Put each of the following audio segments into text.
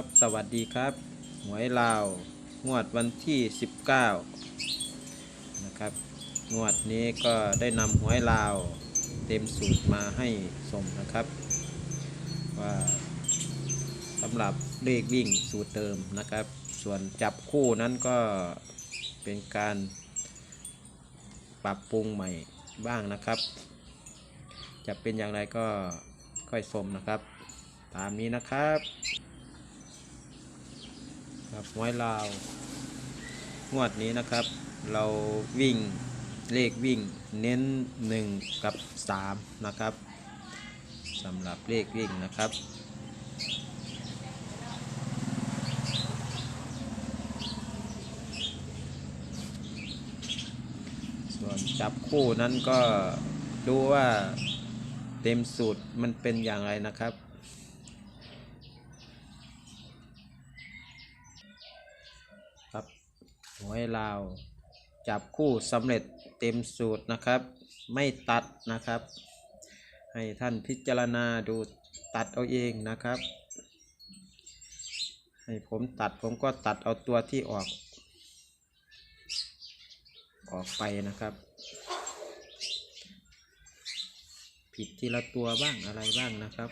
ครับสวัสดีครับ หวยลาว งวดวันที่ 19 นะครับ งวดนี้ก็ได้นำหวยลาว เต็มสูตรมาให้ชมนะครับ ว่าสำหรับเลขวิ่งสูตรเดิมนะครับ ส่วนจับคู่นั้นก็เป็นการปรับปรุงใหม่บ้างนะครับ จะเป็นอย่างไรก็ค่อยชมนะครับ ตามนี้นะครับ ครับหวยลาว งวดนี้นะครับ เราวิ่งเลขวิ่งเน้น 1 กับ 3 นะครับสำหรับเลขวิ่งนะครับส่วนจับคู่นั้นก็ดูว่าเต็มสูตรมันเป็นอย่างไรนะครับ ครับ หวยลาว จับคู่สำเร็จเต็มสูตรนะครับ ไม่ตัดนะครับ ให้ท่านพิจารณาดูตัดเอาเองนะครับ ให้ผมตัดผมก็ตัดเอาตัวที่ออก ออกไปนะครับ ผิดทีละตัวบ้างอะไรบ้างนะครับ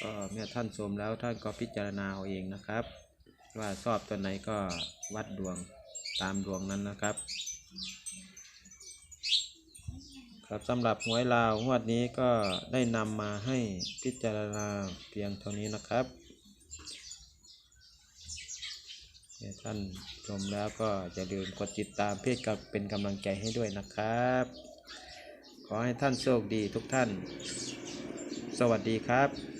ก็เมื่อท่านชมแล้วท่านก็พิจารณาเอาเองนะครับ ว่าชอบตัวไหนก็วัดดวง ตามดวงนั้นนะครับ ครับสำหรับหวยลาวงวดนี้ก็ได้นำมาให้พิจารณาเพียงเท่านี้นะครับท่านชมแล้วก็อย่าลืมกดติดตามเพื่อกับเป็นกำลังใจให้ด้วยนะครับ ขอให้ท่านโชคดีทุกท่าน สวัสดีครับ